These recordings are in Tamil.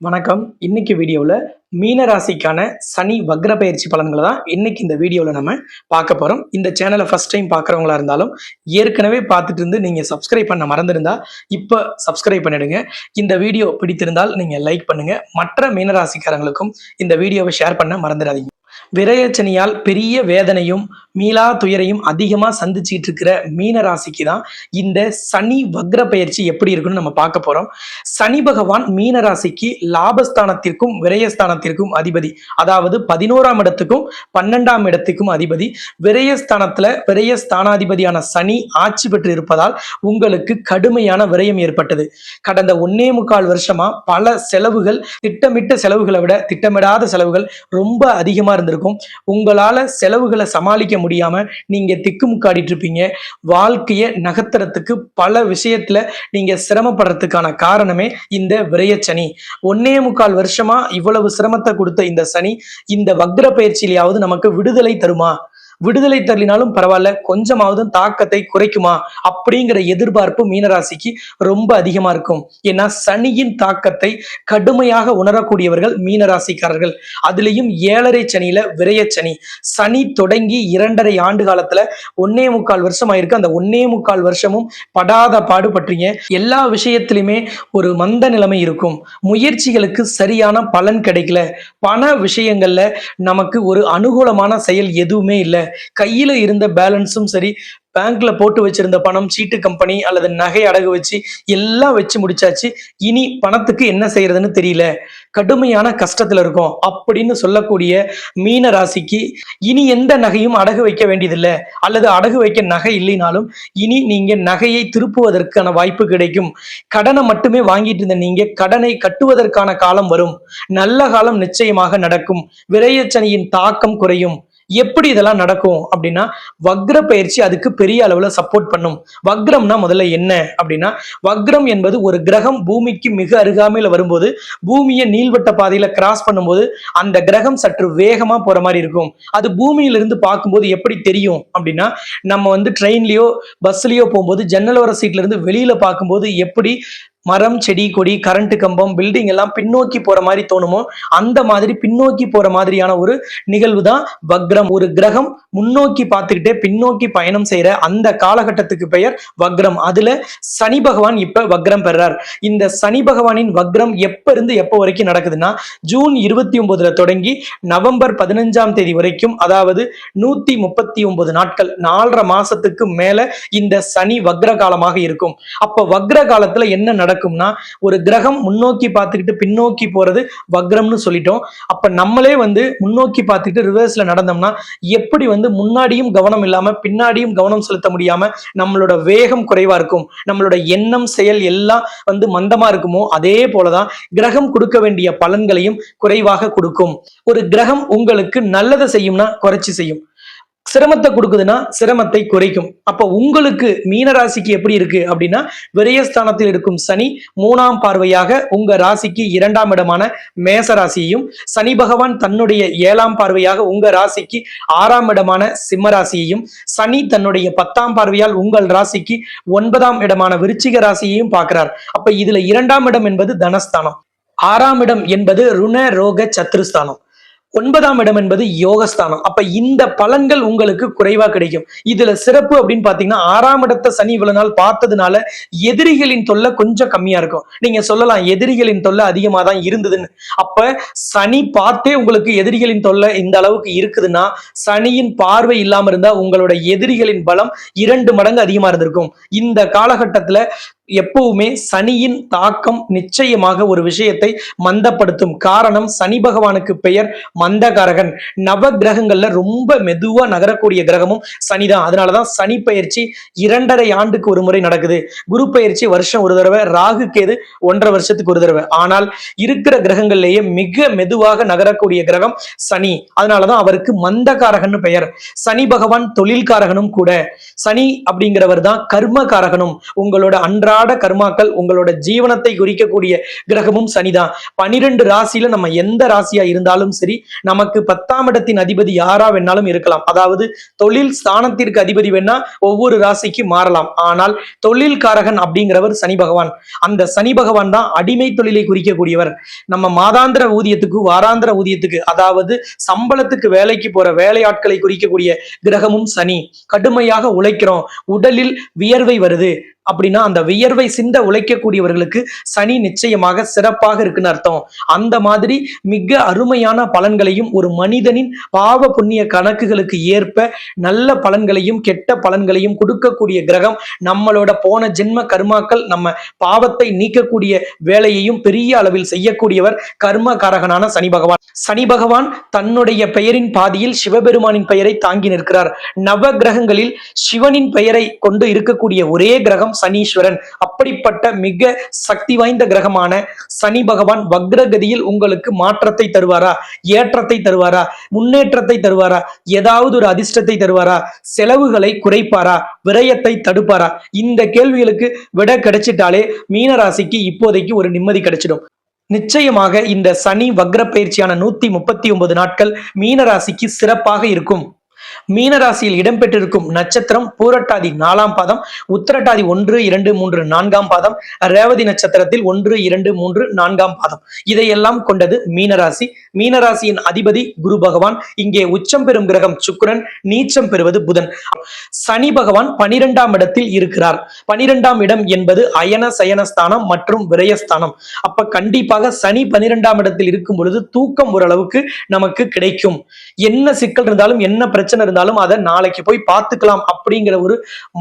வணக்கம். இன்னைக்கு வீடியோவில் மீன ராசிக்கான சனி வக்ர பயிற்சி பலன்களை தான் இன்னைக்கு இந்த வீடியோவில் நம்ம பார்க்க போகிறோம் இந்த சேனலை ஃபர்ஸ்ட் டைம் பார்க்குறவங்களா இருந்தாலும் ஏற்கனவே பார்த்துட்டு இருந்து நீங்கள் சப்ஸ்கிரைப் பண்ண மறந்துருந்தா இப்போ சப்ஸ்கிரைப் பண்ணிடுங்க. இந்த வீடியோ பிடித்திருந்தால் நீங்கள் லைக் பண்ணுங்கள் மற்ற மீனராசிக்காரங்களுக்கும் இந்த வீடியோவை ஷேர் பண்ண மறந்துடாதீங்க. விரயச்சனியால் பெரிய வேதனையும் மீளா துயரையும் அதிகமாக சந்திச்சிட்டு இருக்கிற மீன ராசிக்கு தான் இந்த சனி வக்ர பயிற்சி எப்படி இருக்குன்னு நம்ம பார்க்க போறோம். சனி பகவான் மீன ராசிக்கு லாபஸ்தானத்திற்கும் விரயஸ்தானத்திற்கும் அதிபதி. அதாவது பதினோராம் இடத்துக்கும் பன்னெண்டாம் இடத்துக்கும் அதிபதி. விரயஸ்தானத்துல விரயஸ்தானாதிபதியான சனி ஆட்சி பெற்று இருப்பதால் உங்களுக்கு கடுமையான விரயம் ஏற்பட்டது. கடந்த ஒன்னே முக்கால் வருஷமா பல செலவுகள் திட்டமிட்ட செலவுகளை விட திட்டமிடாத செலவுகள் ரொம்ப அதிகமா நடந்திருக்கும் உங்களால செலவுகளை சமாளிக்க முடியாம நீங்க திக்குமுக்காடிட்டு இருப்பீங்க. வாழ்க்கையை நகர்த்துறதுக்கு பல விஷயத்துல நீங்க சிரமப்படுறதுக்கான காரணமே இந்த விரயச்சனி ஒன்னே முக்கால் வருஷமா இவ்வளவு சிரமத்தை கொடுத்த இந்த சனி இந்த வக்ர பயிற்சியிலேயாவது நமக்கு விடுதலை தருமா? விடுதலை தரலினாலும் பரவாயில்ல கொஞ்சமாவது தாக்கத்தை குறைக்குமா? அப்படிங்கிற எதிர்பார்ப்பு மீனராசிக்கு ரொம்ப அதிகமா இருக்கும். ஏன்னா சனியின் தாக்கத்தை கடுமையாக உணரக்கூடியவர்கள் மீனராசிக்காரர்கள். அதுலேயும் ஏழரை சனியில விரயச்சனி சனி. தொடங்கி இரண்டரை ஆண்டு காலத்துல ஒன்னே முக்கால் வருஷம் ஆயிருக்கு அந்த ஒன்னே முக்கால் வருஷமும் படாத பாடுபற்றீங்க எல்லா விஷயத்திலுமே ஒரு மந்த நிலைமை இருக்கும். முயற்சிகளுக்கு சரியான பலன் கிடைக்கல. பண விஷயங்கள்ல நமக்கு ஒரு அனுகூலமான செயல் எதுவுமே இல்லை. கையில இருந்த பேலன்ஸும் சரி பேங்க்ல போட்டு வச்சிருந்த பணம் சீட்டு கம்பெனி அல்லது நகை அடகு வச்சு எல்லாம் வச்சு முடிச்சாச்சு. இனி பணத்துக்கு என்ன செய்யறதுன்னு தெரியல. கடுமையான கஷ்டத்துல இருக்கும் அப்படின்னு சொல்லக்கூடிய மீன ராசிக்கு இனி எந்த நகையும் அடகு வைக்க வேண்டியதில்லை. அல்லது அடகு வைக்க நகை இல்லைனாலும் இனி நீங்க நகையை திருப்புவதற்கான வாய்ப்பு கிடைக்கும். கடனை மட்டுமே வாங்கிட்டு இருந்த நீங்க கடனை கட்டுவதற்கான காலம் வரும். நல்ல காலம் நிச்சயமாக நடக்கும். விரையச்சனையின் தாக்கம் குறையும். எப்படி இதெல்லாம் நடக்கும் அப்படின்னா வக்ர பயிற்சி அதுக்கு பெரிய அளவுல சப்போர்ட் பண்ணும். வக்ரம்னா முதல்ல என்ன அப்படின்னா வக்ரம் என்பது ஒரு கிரகம் பூமிக்கு மிக அருகாமையில் வரும்போது பூமியை நீள்வட்ட பாதையில கிராஸ் பண்ணும்போது அந்த கிரகம் சற்று வேகமா போற மாதிரி இருக்கும். அது பூமியிலிருந்து பார்க்கும்போது எப்படி தெரியும் அப்படின்னா நம்ம வந்து ட்ரெயின்லயோ பஸ்லயோ போகும்போது ஜன்னலோர சீட்ல இருந்து வெளியில பார்க்கும்போது எப்படி மரம் செடி கொடி கரண்ட் கம்பம் பில்டிங் எல்லாம் பின்னோக்கி போற மாதிரி தோணுமோ அந்த மாதிரி பின்னோக்கி போற மாதிரியான ஒரு நிகழ்வு தான் வக்ரம். ஒரு கிரகம் முன்னோக்கி பார்த்துக்கிட்டே பின்னோக்கி பயணம் செய்யற அந்த காலகட்டத்துக்கு பெயர் வக்ரம். அதுல சனி பகவான் இப்ப வக்ரம் பெறார். இந்த சனி பகவானின் வக்ரம் எப்ப இருந்து எப்ப வரைக்கும் நடக்குதுன்னா ஜூன் இருபத்தி ஒன்பதுல தொடங்கி நவம்பர் பதினஞ்சாம் தேதி வரைக்கும் அதாவது நூத்தி முப்பத்தி ஒன்பது நாட்கள் நாலரை மாசத்துக்கு மேல இந்த சனி வக்ர காலமாக இருக்கும். அப்ப வக்ர காலத்துல என்ன நடக்கும்னா ஒரு கிரகம் முன்னோக்கி பார்த்துக்கிட்டு பின்னோக்கி போறது வக்ரம்னு சொல்லிட்டோம். அப்ப நம்மளே வந்து முன்னோக்கி பார்த்துக்கிட்டு ரிவர்ஸ்ல நடந்தோம்னா எப்படி வந்து முன்னாடியும் கவனம் இல்லாம பின்னாடியும் கவனம் செலுத்த முடியாம நம்மளோட வேகம் குறைவா இருக்கும். நம்மளோட எண்ணம் செயல் எல்லாம் வந்து மந்தமா இருக்குமோ அதே போலதான் கிரகம் கொடுக்க வேண்டிய பலன்களையும் குறைவாக கொடுக்கும். ஒரு கிரகம் உங்களுக்கு நல்லதை செய்யும்னா குறைச்சி செய்யும். சிரமத்தை கொடுக்குதுன்னா சிரமத்தை குறைக்கும். அப்ப உங்களுக்கு மீன ராசிக்கு எப்படி இருக்கு அப்படின்னா விரயஸ்தானத்தில் இருக்கும் சனி மூணாம் பார்வையாக உங்க ராசிக்கு இரண்டாம் இடமான மேச ராசியையும் சனி பகவான் தன்னுடைய ஏழாம் பார்வையாக உங்க ராசிக்கு ஆறாம் இடமான சிம்ம ராசியையும் சனி தன்னுடைய பத்தாம் பார்வையால் உங்கள் ராசிக்கு ஒன்பதாம் இடமான விருச்சிக ராசியையும் பார்க்கிறார். அப்ப இதுல இரண்டாம் இடம் என்பது தனஸ்தானம். ஆறாம் இடம் என்பது ருண ரோக சத்ருஸ்தானம். ஒன்பதாம் இடம் என்பது யோகஸ்தானம். அப்ப இந்த பலன்கள் உங்களுக்கு குறைவா கிடைக்கும். இதுல சிறப்பு அப்படின்னு பாத்தீங்கன்னா ஆறாம் இடத்தை சனி இவ்வளவு நாள் பார்த்ததுனால எதிரிகளின் தொல்லை கொஞ்சம் கம்மியா இருக்கும். நீங்க சொல்லலாம் எதிரிகளின் தொல்லை அதிகமா தான் இருந்ததுன்னு. அப்ப சனி பார்த்தே உங்களுக்கு எதிரிகளின் தொல்லை இந்த அளவுக்கு இருக்குதுன்னா சனியின் பார்வை இல்லாம இருந்தா உங்களோட எதிரிகளின் பலம் இரண்டு மடங்கு அதிகமா இருந்திருக்கும். இந்த காலகட்டத்துல எப்பவுமே சனியின் தாக்கம் நிச்சயமாக ஒரு விஷயத்தை மந்தப்படுத்தும். காரணம் சனி பகவானுக்கு பெயர் மந்தகாரகன். நவ கிரகங்கள்ல ரொம்ப மெதுவா நகரக்கூடிய கிரகமும் சனிதான். அதனாலதான் சனி பயிற்சி இரண்டரை ஆண்டுக்கு ஒரு முறை நடக்குது. குரு பயிற்சி வருஷம் ஒரு தடவை ராகு கேது ஒன்றரை வருஷத்துக்கு ஒரு தடவை. ஆனால் இருக்கிற கிரகங்கள்லேயே மிக மெதுவாக நகரக்கூடிய கிரகம் சனி. அதனாலதான் அவருக்கு மந்தகாரகன் பெயர். சனி பகவான் தொழில்காரகனும் கூட. சனி அப்படிங்கிறவர் தான் கர்மகாரகனும். உங்களோட அன்றாட அன்றாட கர்மாக்கள் உங்களோட ஜீவனத்தை குறிக்கக்கூடிய கிரகமும் சனிதான். பனிரெண்டு ராசியில நம்ம எந்த ராசியா இருந்தாலும் சரி நமக்கு பத்தாம் இடத்தின் அதிபதி யாரா வேணாலும் இருக்கலாம். அதாவது தொழில் ஸ்தானத்திற்கு அதிபதி வேணா ஒவ்வொரு ராசிக்கு மாறலாம். ஆனால் தொழில் காரகன் அப்படிங்கிறவர் சனி பகவான். அந்த சனி பகவான் தான் அடிமை தொழிலை குறிக்கக்கூடியவர். நம்ம மாதாந்திர ஊதியத்துக்கு வாராந்திர ஊதியத்துக்கு அதாவது சம்பளத்துக்கு வேலைக்கு போற வேலையாட்களை குறிக்கக்கூடிய கிரகமும் சனி. கடுமையாக உழைக்கிறோம். உடலில் வியர்வை வருது. அப்படின்னா அந்த வியர்வை சிந்த உழைக்கக்கூடியவர்களுக்கு சனி நிச்சயமாக சிறப்பாக இருக்குன்னு அர்த்தம். அந்த மாதிரி மிக அருமையான பலன்களையும் ஒரு மனிதனின் பாவ புண்ணிய கணக்குகளுக்கு ஏற்ப நல்ல பலன்களையும் கெட்ட பலன்களையும் கொடுக்கக்கூடிய கிரகம் நம்மளோட போன ஜென்ம கர்மாக்கள் நம்ம பாவத்தை நீக்கக்கூடிய வேலையையும் பெரிய அளவில் செய்யக்கூடியவர் கர்ம காரகனான சனி பகவான். சனி பகவான் தன்னுடைய பெயரின் பாதியில் சிவபெருமானின் பெயரை தாங்கி நிற்கிறார். நவ கிரகங்களில் சிவனின் பெயரை கொண்டு இருக்கக்கூடிய ஒரே கிரகம் சனீஸ்வரன். அப்படிப்பட்ட மிக சக்தி வாய்ந்த கிரகமான சனி பகவான் வக்ரகதியில் உங்களுக்கு மாற்றத்தை தருவாரா? ஏற்றத்தை தருவாரா? முன்னேற்றத்தை தருவாரா? ஏதாவது ஒரு அதிர்ஷ்டத்தை தருவாரா? செலவுகளை குறைப்பாரா? விரயத்தை தடுப்பாரா? இந்த கேள்விகளுக்கு விட கிடைச்சிட்டாலே மீனராசிக்கு இப்போதைக்கு ஒரு நிம்மதி கிடைச்சிடும். நிச்சயமாக இந்த சனி வக்ர பயிற்சியான நூத்தி முப்பத்தி ஒன்பது நாட்கள் மீனராசிக்கு சிறப்பாக இருக்கும். மீனராசியில் இடம்பெற்றிருக்கும் நட்சத்திரம் பூரட்டாதி நாலாம் பாதம் உத்திரட்டாதி ஒன்று இரண்டு மூன்று நான்காம் பாதம் ரேவதி நட்சத்திரத்தில் ஒன்று இரண்டு மூன்று நான்காம் பாதம். இதையெல்லாம் கொண்டது மீனராசி. மீனராசியின் அதிபதி குரு பகவான். இங்கே உச்சம் பெறும் கிரகம் சுக்கரன் நீச்சம் பெறுவது புதன். சனி பகவான் பனிரெண்டாம் இடத்தில் இருக்கிறார். பனிரெண்டாம் இடம் என்பது அயன சயனஸ்தானம் மற்றும் விரயஸ்தானம் அப்ப கண்டிப்பாக சனி பனிரெண்டாம் இடத்தில் இருக்கும் பொழுது தூக்கம் ஓரளவுக்கு நமக்கு கிடைக்கும். என்ன சிக்கல் இருந்தாலும் என்ன பிரச்சனை இருந்தாலும் அதை நாளைக்கு போய் பார்த்துக்கலாம் அப்படிங்கிற ஒரு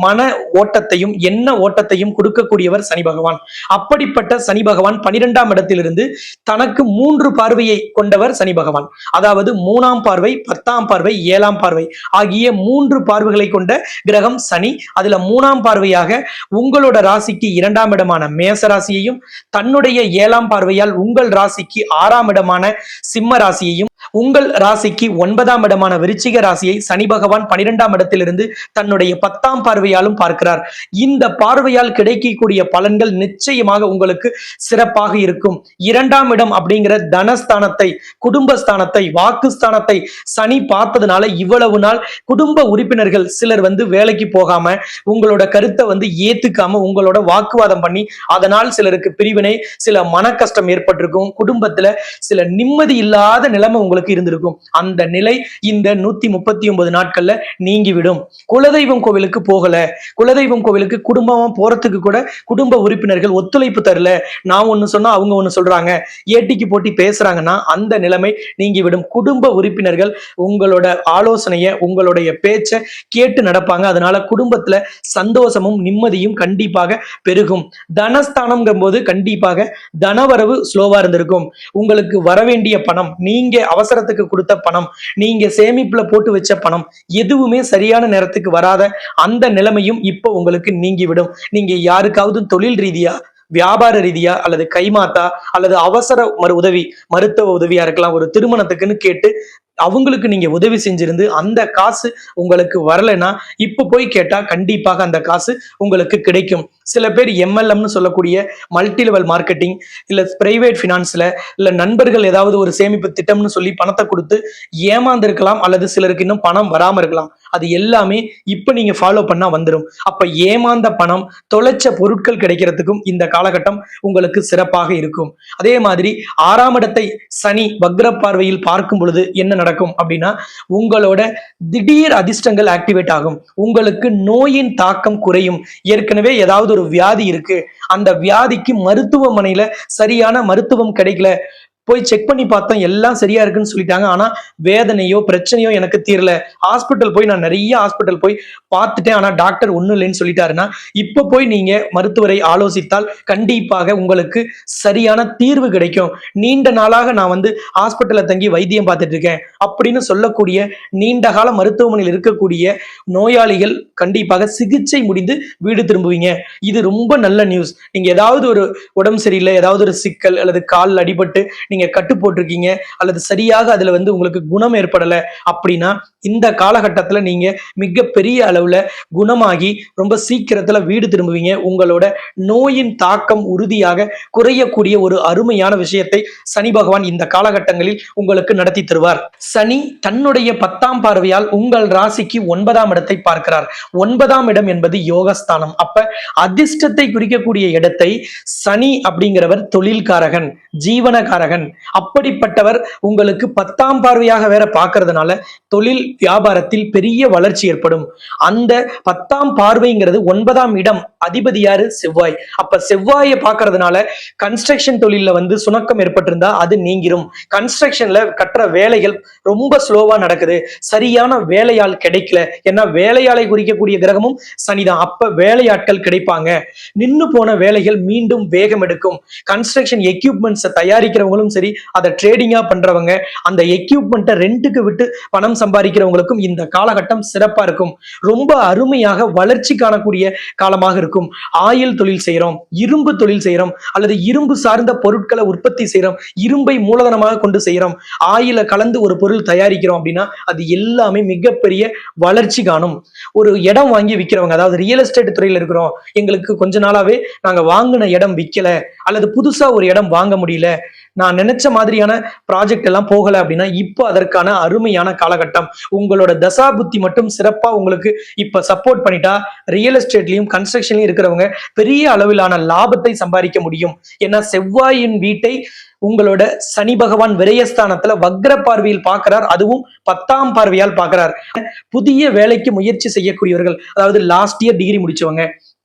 மன ஓட்டத்தையும் என்ன ஓட்டத்தையும் கொடுக்கக்கூடியவர் சனி பகவான். அப்படிப்பட்ட சனி பகவான் பனிரெண்டாம் இடத்திலிருந்து தனக்கு மூன்று பார்வையை கொண்டவர் சனி பகவான். அதாவது மூணாம் பார்வை பத்தாம் பார்வை ஏழாம் பார்வை ஆகிய மூன்று பார்வைகளை கொண்ட கிரகம் சனி. அதுல மூணாம் பார்வையாக உங்களோட ராசிக்கு இரண்டாம் இடமான மேச ராசியையும் தன்னுடைய ஏழாம் பார்வையால் உங்கள் ராசிக்கு ஆறாம் இடமான சிம்ம ராசியையும் உங்கள் ராசிக்கு ஒன்பதாம் இடமான விருச்சிக ராசியை சனி பகவான் பனிரெண்டாம் இடத்திலிருந்து தன்னுடைய பத்தாம் பார்வையாலும் பார்க்கிறார். இந்த பார்வையால் கிடைக்கக்கூடிய பலன்கள் நிச்சயமாக உங்களுக்கு சிறப்பாக இருக்கும். இரண்டாம் இடம் அப்படிங்கிற தனஸ்தானத்தை குடும்பஸ்தானத்தை வாக்குஸ்தானத்தை சனி பார்த்ததுனால இவ்வளவு நாள் குடும்ப உறுப்பினர்கள் சிலர் வந்து வேலைக்கு போகாம உங்களோட கருத்தை வந்து ஏத்துக்காம உங்களோட வாக்குவாதம் பண்ணி அதனால் சிலருக்கு பிரிவினை சில மன கஷ்டம் ஏற்பட்டிருக்கும். குடும்பத்துல சில நிம்மதி இல்லாத நிலைமை உங்களுக்கு இருந்திருக்கும். அந்த நிலை இந்த நூத்தி முப்பத்தி ஒன்பது நாட்கள்ல நீங்கிவிடும். குலதெய்வம் கோவிலுக்கு போகல. குலதெய்வம் கோவிலுக்கு குடும்பமா போறதுக்கு கூட குடும்ப உறுப்பினர்கள் ஒத்துழைப்பு தரல. நான் ஒண்ணு சொன்னா அவங்க ஒண்ணு சொல்றாங்க. ஏட்டிக்கு போட்டி பேசுறாங்கன்னா அந்த நிலைமை நீங்கிவிடும். குடும்ப உறுப்பினர்கள் உங்களோட ஆலோசனைய உங்களுடைய பேச்சை கேட்டு நடப்பாங்க. அதனால குடும்பத்துல சந்தோஷமும் நிம்மதியும் கண்டிப்பாக பெருகும். தனஸ்தானம்ங்கும் போது கண்டிப்பாக தனவரவு ஸ்லோவா இருந்திருக்கும். உங்களுக்கு வரவேண்டிய பணம் நீங்க அவசரத்துக்கு கொடுத்த பணம் நீங்க சேமிப்புல போட்டு வச்ச பணம் எதுவுமே சரியான நேரத்துக்கு வராத அந்த நிலைமையும் இப்போ உங்களுக்கு நீங்கிவிடும். நீங்க யாருக்காவது தொழில் ரீதியா வியாபார ரீதியா அல்லது கைமாத்தா அல்லது அவசர மறு உதவி மருத்துவ உதவியா இருக்கலாம் ஒரு திருமணத்துக்குன்னு கேட்டு அவங்களுக்கு நீங்க உதவி செஞ்சிருந்து அந்த காசு உங்களுக்கு வரலைன்னா இப்ப போய் கேட்டா கண்டிப்பாக அந்த காசு உங்களுக்கு கிடைக்கும். சில பேர் எம்எல்எம்னு சொல்லக்கூடிய மல்டி லெவல் மார்க்கெட்டிங் இல்ல பிரைவேட் ஃபினான்ஸ்ல இல்ல நண்பர்கள் ஏதாவது ஒரு சேமிப்பு திட்டம்னு சொல்லி பணத்தை கொடுத்து ஏமாந்திருக்கலாம் அல்லது சிலருக்கு இன்னும் பணம் வராம இருக்கலாம். அது எல்லாமே இப்ப நீங்க ஃபாலோ பண்ணா வந்துடும் அப்ப ஏமாந்த பணம் தொலைச்ச பொருட்கள் கிடைக்கிறதுக்கும் இந்த காலகட்டம் உங்களுக்கு சிறப்பாக இருக்கும். அதே மாதிரி ஆறாம் இடத்தை சனி வக்ர பார்வையில் பார்க்கும் பொழுது என்ன நடக்கும் அப்படின்னா உங்களோட திடீர் அதிர்ஷ்டங்கள் ஆக்டிவேட் ஆகும். உங்களுக்கு நோயின் தாக்கம் குறையும். ஏற்கனவே ஏதாவது ஒரு வியாதி இருக்கு. அந்த வியாதிக்கு மருத்துவமனையில சரியான மருத்துவம் கிடைக்கல. போய் செக் பண்ணி பார்த்தோம் எல்லாம் சரியா இருக்குன்னு சொல்லிட்டாங்க. ஆனா வேதனையோ பிரச்சனையோ எனக்கு தீரல. ஹாஸ்பிட்டல் போய் நான் நிறைய ஹாஸ்பிட்டல் போய் பார்த்துட்டேன். ஆனா டாக்டர் ஒன்றும் இல்லைன்னு சொல்லிட்டாருன்னா இப்ப போய் நீங்க மருத்துவரை ஆலோசித்தால் கண்டிப்பாக உங்களுக்கு சரியான தீர்வு கிடைக்கும். நீண்ட நாளாக நான் வந்து ஹாஸ்பிட்டல்ல தங்கி வைத்தியம் பார்த்துட்டு இருக்கேன். அப்படின்னு சொல்லக்கூடிய நீண்ட கால மருத்துவமனையில் இருக்கக்கூடிய நோயாளிகள் கண்டிப்பாக சிகிச்சை முடிந்து வீடு திரும்புவீங்க. இது ரொம்ப நல்ல நியூஸ் நீங்க ஏதாவது ஒரு உடம்பு சரியில்லை ஏதாவது ஒரு சிக்கல் அல்லது கால் அடிபட்டு நீங்க நீங்க கட்டு போட்டிருக்கீங்க அல்லது சரியாக அதுல வந்து உங்களுக்கு குணம் ஏற்படல அப்படின்னா இந்த காலகட்டத்துல நீங்க மிகப்பெரிய அளவுல குணமாகி ரொம்ப சீக்கிரத்துல வீடு திரும்புவீங்க. உங்களோட நோயின் தாக்கம் உறுதியாக குறையக்கூடிய ஒரு அருமையான விஷயத்தை சனி பகவான் இந்த காலகட்டங்களில் உங்களுக்கு நடத்தி தருவார். சனி தன்னுடைய பத்தாம் பார்வையால் உங்கள் ராசிக்கு ஒன்பதாம் இடத்தை பார்க்கிறார். ஒன்பதாம் இடம் என்பது யோகஸ்தானம். அப்ப அதிர்ஷ்டத்தை குறிக்கக்கூடிய இடத்தை சனி அப்படிங்கிறவர் தொழில்காரகன் ஜீவனகாரகன் அப்படிப்பட்டவர் உங்களுக்கு பத்தாம் பார்வையாக வேற பார்க்கறதுனால தொழில் வியாபாரத்தில் பெரிய வளர்ச்சி ஏற்படும். அந்த பத்தாம் பார்வைங்கிறது ஒன்பதாம் இடம். அதிபதி யாரு? செவ்வாய். அப்ப செவ்வாயை பாக்குறதுனால கன்ஸ்ட்ரக்ஷன் தொழில வந்து சுணக்கம் ஏற்பட்டிருந்தா அது நீங்கிரும். கன்ஸ்ட்ரக்ஷன்ல கற்ற வேலைகள் ரொம்ப ஸ்லோவா நடக்குது. சரியான வேலையால் கிடைக்கல. ஏன்னா வேலையாளை குறிக்கக்கூடிய கிரகமும் சனிதான். அப்ப வேலையாட்கள் கிடைப்பாங்க. நின்னு போன வேலைகள் மீண்டும் வேகம் எடுக்கும். கன்ஸ்ட்ரக்ஷன் எக்யூப்மெண்ட்ஸை தயாரிக்கிறவங்களும் சரி அதை ட்ரேடிங்கா பண்றவங்க அந்த எக்யூப்மெண்ட்டை ரெண்டுக்கு விட்டு பணம் சம்பாதிக்கிறவங்களுக்கும் இந்த காலகட்டம் சிறப்பா இருக்கும். ரொம்ப அருமையாக வளர்ச்சி காணக்கூடிய காலமாக இருக்கும். ஆயில் தொழில் செய்யறோம் இரும்பு தொழில் செய்யறோம் அல்லது இரும்பு சார்ந்த பொருட்களை உற்பத்தி செய்யறோம் இரும்பை மூலதனமாக கொண்டு செய்யறோம் ஆயில கலந்து ஒரு பொருள் தயாரிக்கிறோம் அப்படின்னா அது எல்லாமே மிகப்பெரிய வளர்ச்சி காணும். ஒரு இடம் வாங்கி விற்கிறவங்க அதாவது ரியல் எஸ்டேட் துறையில் இருக்கிறோம் எங்களுக்கு கொஞ்ச நாளாவே நாங்க வாங்கின இடம் விற்கல அல்லது புதுசா ஒரு இடம் வாங்க முடியல நான் நினைச்ச மாதிரியான ப்ராஜெக்ட் எல்லாம் போகல அப்படின்னா இப்போ அதற்கான அருமையான காலகட்டம். உங்களோட தசா புத்தி மட்டும் சிறப்பா உங்களுக்கு இப்ப சப்போர்ட் பண்ணிட்டா ரியல் எஸ்டேட்லயும் கன்ஸ்ட்ரக்ஷன்லயும் இருக்கிறவங்க பெரிய அளவிலான லாபத்தை சம்பாதிக்க முடியும். ஏன்னா செவ்வாயின் வீட்டை உங்களோட சனி பகவான் விரயஸ்தானத்துல வக்ர பார்வையில் பார்க்கிறார். அதுவும் பத்தாம் பார்வையால் பார்க்கிறார். புதிய வேலைக்கு முயற்சி செய்யக்கூடியவர்கள் அதாவது லாஸ்ட் இயர் டிகிரி முடிச்சவங்க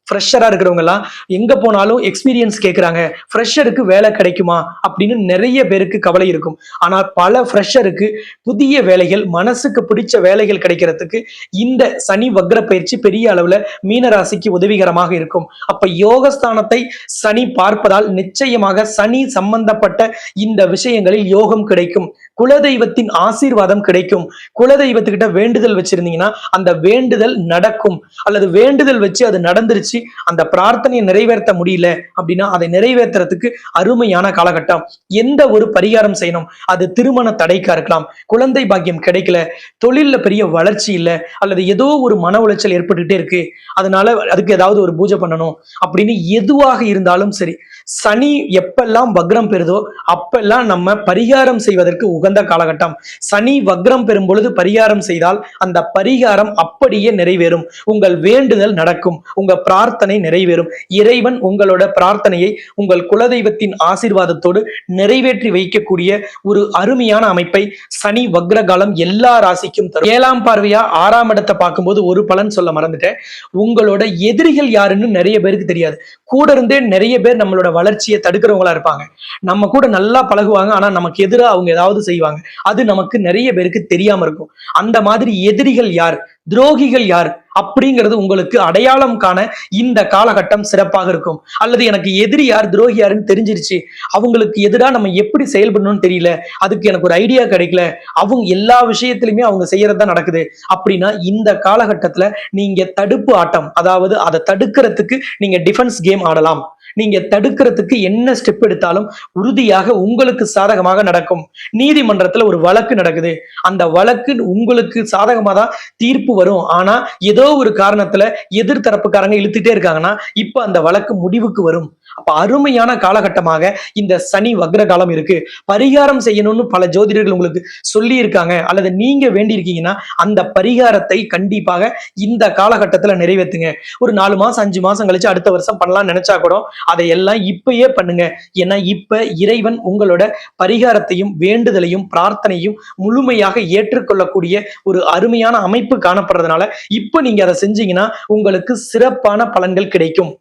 ஃப்ரெஷராக இருக்கிறவங்கலாம் எங்கே எங்க போனாலும் எக்ஸ்பீரியன்ஸ் கேட்குறாங்க ஃப்ரெஷருக்கு வேலை கிடைக்குமா? அப்படின்னு நிறைய பேருக்கு கவலை இருக்கும். ஆனால் பல ஃப்ரெஷருக்கு புதிய வேலைகள் மனசுக்கு பிடிச்ச வேலைகள் கிடைக்கிறதுக்கு இந்த சனி வக்ர பயிற்சி பெரிய அளவுல மீனராசிக்கு உதவிகரமாக இருக்கும். அப்ப யோகஸ்தானத்தை சனி பார்ப்பதால் நிச்சயமாக சனி சம்பந்தப்பட்ட இந்த விஷயங்களில் யோகம் கிடைக்கும். குலதெய்வத்தின் ஆசீர்வாதம் கிடைக்கும். குலதெய்வத்துக்கிட்ட வேண்டுதல் வச்சிருந்தீங்கன்னா அந்த வேண்டுதல் நடக்கும். அல்லது வேண்டுதல் வச்சு அது நடந்துருச்சு அந்த பிரார்த்தனையை நிறைவேற்ற முடியல அப்படின்னா அதை நிறைவேற்றுறதுக்கு அருமையான காலகட்டம். எந்த ஒரு பரிகாரம் செய்யணும்? அது திருமண தடைக்கா இருக்கலாம். குழந்தை பாக்கியம் கிடைக்கல. தொழில்ல பெரிய வளர்ச்சி இல்லை. அல்லது ஏதோ ஒரு மன உளைச்சல் ஏற்பட்டுட்டே இருக்கு. அதனால அதுக்கு ஏதாவது ஒரு பூஜை பண்ணணும். அப்படின்னு எதுவாக இருந்தாலும் சரி சனி எப்பெல்லாம் வக்ரம் பெறுதோ அப்பெல்லாம் நம்ம பரிகாரம் செய்வதற்கு உகந்த காலகட்டம். சனி வக்ரம் பெறும் பொழுது பரிகாரம் செய்தால் அந்த பரிகாரம் அப்படியே நிறைவேறும். உங்கள் வேண்டுதல் நடக்கும். உங்க பிரார்த்தனை நிறைவேறும். இறைவன் உங்களோட பிரார்த்தனையை உங்கள் குலதெய்வத்தின் ஆசீர்வாதத்தோடு நிறைவேற்றி வைக்கக்கூடிய ஒரு அருமையான அமைப்பை சனி வக்ர காலம் எல்லா ராசிக்கும் தரும். ஏழாம் பார்வையா ஆறாம் இடத்தை பார்க்கும்போது ஒரு பலன் சொல்ல மறந்துட்டேன். உங்களோட எதிரிகள் யாருன்னு நிறைய பேருக்கு தெரியாது. கூட இருந்தே நிறைய பேர் நம்மளோட வளர்ச்சியை தடுக்கிறவங்களா இருப்பாங்க. நம்ம கூட நல்லா பழகுவாங்க ஆனா நமக்கு எதிராக அவங்க ஏதாவது செய்வாங்க. அது நமக்கு நிறைய பேருக்கு தெரியாம இருக்கும். அந்த மாதிரி எதிரிகள் யார்? துரோகிகள் யார் அப்படிங்கிறது உங்களுக்கு அடையாளம் காண இந்த காலகட்டம் சிறப்பாக இருக்கும். அல்லது எனக்கு எதிரி யார் துரோகி யாருன்னு தெரிஞ்சிருச்சு. அவங்களுக்கு எதிராக நம்ம எப்படி செயல்படணும்னு தெரியல. அதுக்கு எனக்கு ஒரு ஐடியா கிடைக்கல. அவங்க எல்லா விஷயத்திலுமே அவங்க செய்யறது தான் நடக்குது. அப்படின்னா இந்த காலகட்டத்துல நீங்க தடுப்பு ஆட்டம் அதாவது அதை தடுக்கிறதுக்கு நீங்க டிஃபென்ஸ் கேம் ஆடலாம். நீங்க தடுக்கிறதுக்கு என்ன ஸ்டெப் எடுத்தாலும் உறுதியாக உங்களுக்கு சாதகமாக நடக்கும். நீதிமன்றத்துல ஒரு வழக்கு நடக்குது. அந்த வழக்கு உங்களுக்கு சாதகமா தான் தீர்ப்பு வரும். ஆனா ஏதோ ஒரு காரணத்துல எதிர்த்தரப்புக்காரங்க இழுத்துட்டே இருக்காங்கன்னா இப்ப அந்த வழக்கு முடிவுக்கு வரும். அப்ப அருமையான காலகட்டமாக இந்த சனி வக்ர காலம் இருக்கு. பரிகாரம் செய்யணும்னு பல ஜோதிடர்கள் உங்களுக்கு சொல்லி இருக்காங்க அல்லது நீங்க வேண்டி இருக்கீங்கன்னா அந்த பரிகாரத்தை கண்டிப்பாக இந்த காலகட்டத்துல நிறைவேற்றுங்க ஒரு நாலு மாசம் அஞ்சு மாசம் கழிச்சு அடுத்த வருஷம் பண்ணலாம்னு நினைச்சா கூட அதையெல்லாம் இப்பயே பண்ணுங்க. ஏன்னா இப்ப இறைவன் உங்களோட பரிகாரத்தையும் வேண்டுதலையும் பிரார்த்தனையும் முழுமையாக ஏற்றுக்கொள்ளக்கூடிய ஒரு அருமையான அமைப்பு காணப்படுறதுனால இப்ப நீங்க அதை செஞ்சீங்கன்னா உங்களுக்கு சிறப்பான பலன்கள் கிடைக்கும்.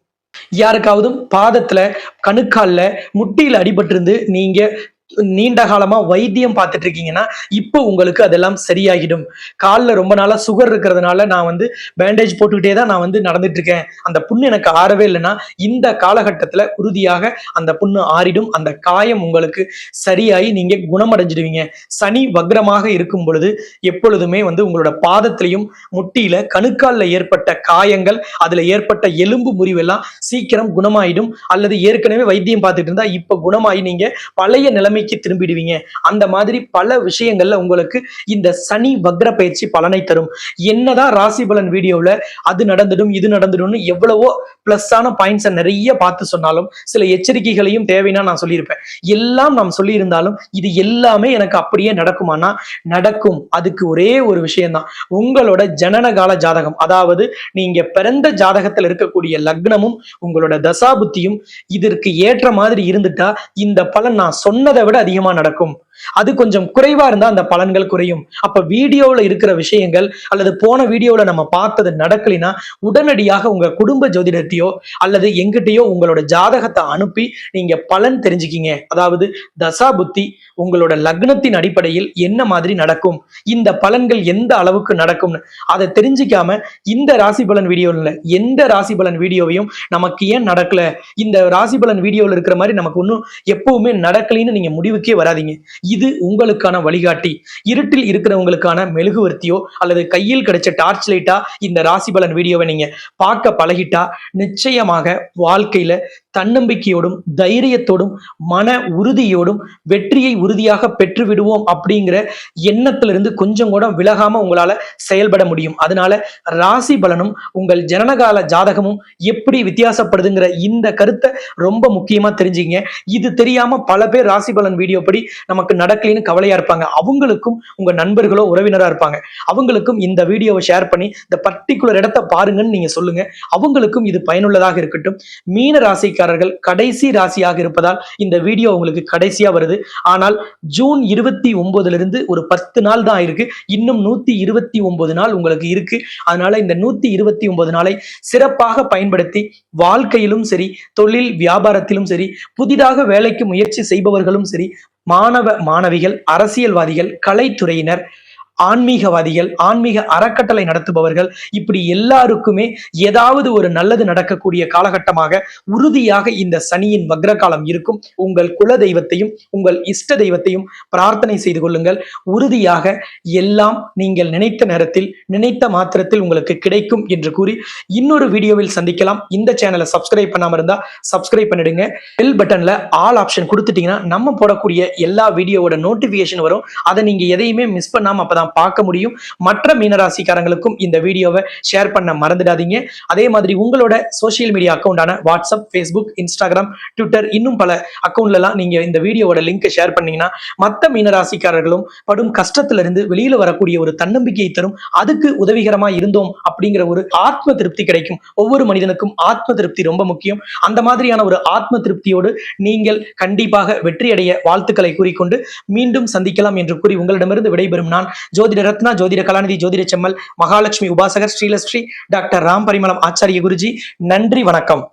யாருக்காவது பாதத்துல கணுக்கால்ல முட்டியில் அடிபட்டிருந்து நீங்க நீண்ட காலமா வைத்தியம் பார்த்துட்டு இருக்கீங்கன்னா இப்போ உங்களுக்கு அதெல்லாம் சரியாகிடும். காலில் ரொம்ப நாளா சுகர் இருக்கிறதுனால நான் வந்து பேண்டேஜ் போட்டுக்கிட்டே தான் நான் வந்து நடந்துட்டு இருக்கேன். அந்த புண்ணு எனக்கு ஆறவே இல்லைன்னா இந்த காலகட்டத்துல உறுதியாக அந்த புண்ணு ஆறிடும். அந்த காயம் உங்களுக்கு சரியாகி நீங்க குணமடைஞ்சிடுவீங்க. சனி வக்ரமாக இருக்கும் பொழுது எப்பொழுதுமே வந்து உங்களோட பாதத்திலையும் முட்டியில கணுக்காலில் ஏற்பட்ட காயங்கள் அதுல ஏற்பட்ட எலும்பு முறிவெல்லாம் சீக்கிரம் குணமாயிடும். அல்லது ஏற்கனவே வைத்தியம் பார்த்துட்டு இருந்தா இப்ப குணமாயி நீங்க பழைய நிலைமைக்கு நிலைமைக்கு திரும்பிடுவீங்க. அந்த மாதிரி பல விஷயங்கள்ல உங்களுக்கு இந்த சனி வக்ர பயிற்சி பலனை தரும். என்னதான் ராசி பலன் வீடியோவில் அது நடந்துடும் இது நடந்துடும்னு எவ்வளவோ பிளஸ்ஸான பாயிண்ட்ஸை நிறைய பார்த்து சொன்னாலும் சில எச்சரிக்கைகளையும் தேவைன்னா நான் சொல்லியிருப்பேன். எல்லாம் நாம் சொல்லியிருந்தாலும் இது எல்லாமே எனக்கு அப்படியே நடக்குமானா நடக்கும். அதுக்கு ஒரே ஒரு விஷயம்தான். உங்களோட ஜனனகால ஜாதகம் அதாவது நீங்க பிறந்த ஜாதகத்தில் இருக்கக்கூடிய லக்னமும் உங்களோட தசாபுத்தியும் இதற்கு ஏற்ற மாதிரி இருந்துட்டா இந்த பலன் நான் சொன்னதை விட அதிகமா நடக்கும். அது கொஞ்சம் குறைவா இருந்தா அந்த பலன்கள் குறையும். அப்ப வீடியோல இருக்கிற விஷயங்கள் அல்லது போன வீடியோல நம்ம பார்த்தது நடக்கலைன்னா உடனடியாக உங்க குடும்ப ஜோதிடத்தையோ அல்லது எங்கிட்டயோ உங்களோட ஜாதகத்தை அனுப்பி நீங்க பலன் தெரிஞ்சுக்கிங்க. அதாவது தசா புத்தி உங்களோட லக்னத்தின் அடிப்படையில் என்ன மாதிரி நடக்கும் இந்த பலன்கள் எந்த அளவுக்கு நடக்கும்னு அதை தெரிஞ்சுக்காம இந்த ராசி பலன் வீடியோல எந்த ராசி பலன் வீடியோவையும் நமக்கு ஏன் நடக்கல இந்த ராசி பலன் வீடியோல இருக்கிற மாதிரி நமக்கு ஒன்றும் எப்பவுமே நடக்கலைன்னு நீங்க முடிவுக்கே வராதீங்க. இது உங்களுக்கான வழிகாட்டி. இருட்டில் இருக்கிறவங்களுக்கான மெழுகுவர்த்தியோ அல்லது கையில் கிடைச்ச டார்ச் லைட்டா இந்த ராசி பலன் வீடியோவை நீங்க பார்க்க பழகிட்டா நிச்சயமாக வாழ்க்கையில தன்னம்பிக்கையோடும் தைரியத்தோடும் மன உறுதியோடும் வெற்றியை உறுதியாக பெற்று விடுவோம் அப்படிங்கிற எண்ணத்திலிருந்து கொஞ்சம் கூட விலகாம உங்களால செயல்பட முடியும். அதனால ராசி பலனும் உங்கள் ஜனனகால ஜாதகமும் எப்படி வித்தியாசப்படுதுங்கிற இந்த கருத்தை ரொம்ப முக்கியமா தெரிஞ்சுங்க இது தெரியாம பல பேர் ராசி பலன் வீடியோ படி நமக்கு உங்களுக்கு நடக்கலைன்னு கவலையா இருப்பாங்க. அவங்களுக்கும் உங்க நண்பர்களோ உறவினரா இருப்பாங்க. அவங்களுக்கும் இந்த வீடியோவை ஷேர் பண்ணி இந்த பர்டிகுலர் இடத்த பாருங்கன்னு நீங்க சொல்லுங்க. அவங்களுக்கும் இது பயனுள்ளதாக இருக்கட்டும். மீன ராசிக்காரர்கள் கடைசி ராசியாக இருப்பதால் இந்த வீடியோ உங்களுக்கு கடைசியா வருது. ஆனால் ஜூன் இருபத்தி ஒன்பதுல இருந்து ஒரு பத்து நாள் தான் இருக்கு. இன்னும் நூத்தி இருபத்தி ஒன்பது நாள் உங்களுக்கு இருக்கு. அதனால இந்த நூத்தி இருபத்தி ஒன்பது நாளை சிறப்பாக பயன்படுத்தி வாழ்க்கையிலும் சரி தொழில் வியாபாரத்திலும் சரி புதிதாக வேலைக்கு முயற்சி செய்பவர்களும் சரி மாணவ மாணவிகள் அரசியல்வாதிகள் கலைத்துறையினர் ஆன்மீகவாதிகள் ஆன்மீக அறக்கட்டளை நடத்துபவர்கள் இப்படி எல்லாருக்குமே ஏதாவது ஒரு நல்லது நடக்கக்கூடிய காலகட்டமாக உறுதியாக இந்த சனியின் வக்ரகாலம் இருக்கும். உங்கள் குல தெய்வத்தையும் உங்கள் இஷ்ட தெய்வத்தையும் பிரார்த்தனை செய்து கொள்ளுங்கள். உறுதியாக எல்லாம் நீங்கள் நினைத்த நேரத்தில் நினைத்த மாத்திரத்தில் உங்களுக்கு கிடைக்கும் என்று கூறி இன்னொரு வீடியோவில் சந்திக்கலாம். இந்த சேனலை சப்ஸ்கிரைப் பண்ணாம இருந்தா சப்ஸ்கிரைப் பண்ணிடுங்க. பெல் பட்டன்ல ஆல் ஆப்ஷன் கொடுத்துட்டீங்கன்னா நம்ம போடக்கூடிய எல்லா வீடியோவோட நோட்டிபிகேஷன் வரும். அதை நீங்க எதையுமே மிஸ் பண்ணாம அப்பதான் தான் பார்க்க முடியும். மற்ற மீனராசிக்காரங்களுக்கும் இந்த வீடியோவை ஷேர் பண்ண மறந்துடாதீங்க. அதே மாதிரி உங்களோட சோசியல் மீடியா அக்கௌண்டான வாட்ஸ்அப் ஃபேஸ்புக் இன்ஸ்டாகிராம் ட்விட்டர் இன்னும் பல அக்கௌண்ட்லலாம் நீங்க இந்த வீடியோவோட லிங்கை ஷேர் பண்ணீங்கன்னா மற்ற மீனராசிக்காரர்களும் படும் கஷ்டத்திலிருந்து வெளியில வரக்கூடிய ஒரு தன்னம்பிக்கையை தரும். அதுக்கு உதவிகரமா இருந்தோம் அப்படிங்கிற ஒரு ஆத்ம திருப்தி கிடைக்கும். ஒவ்வொரு மனிதனுக்கும் ஆத்ம திருப்தி ரொம்ப முக்கியம். அந்த மாதிரியான ஒரு ஆத்ம திருப்தியோடு நீங்கள் கண்டிப்பாக வெற்றியடைய வாழ்த்துக்களை கூறிக்கொண்டு மீண்டும் சந்திக்கலாம் என்று கூறி உங்களிடமிருந்து விடைபெறும் நான் ஜோதிட ரத்னா ஜோதிட கலாநிதி ஜோதிட செம்மல் மகாலட்சுமி உபாசகர் ஸ்ரீலஸ்ரீ டாக்டர் ராம் பரிமளம் ஆச்சாரிய குருஜி நன்றி வணக்கம்.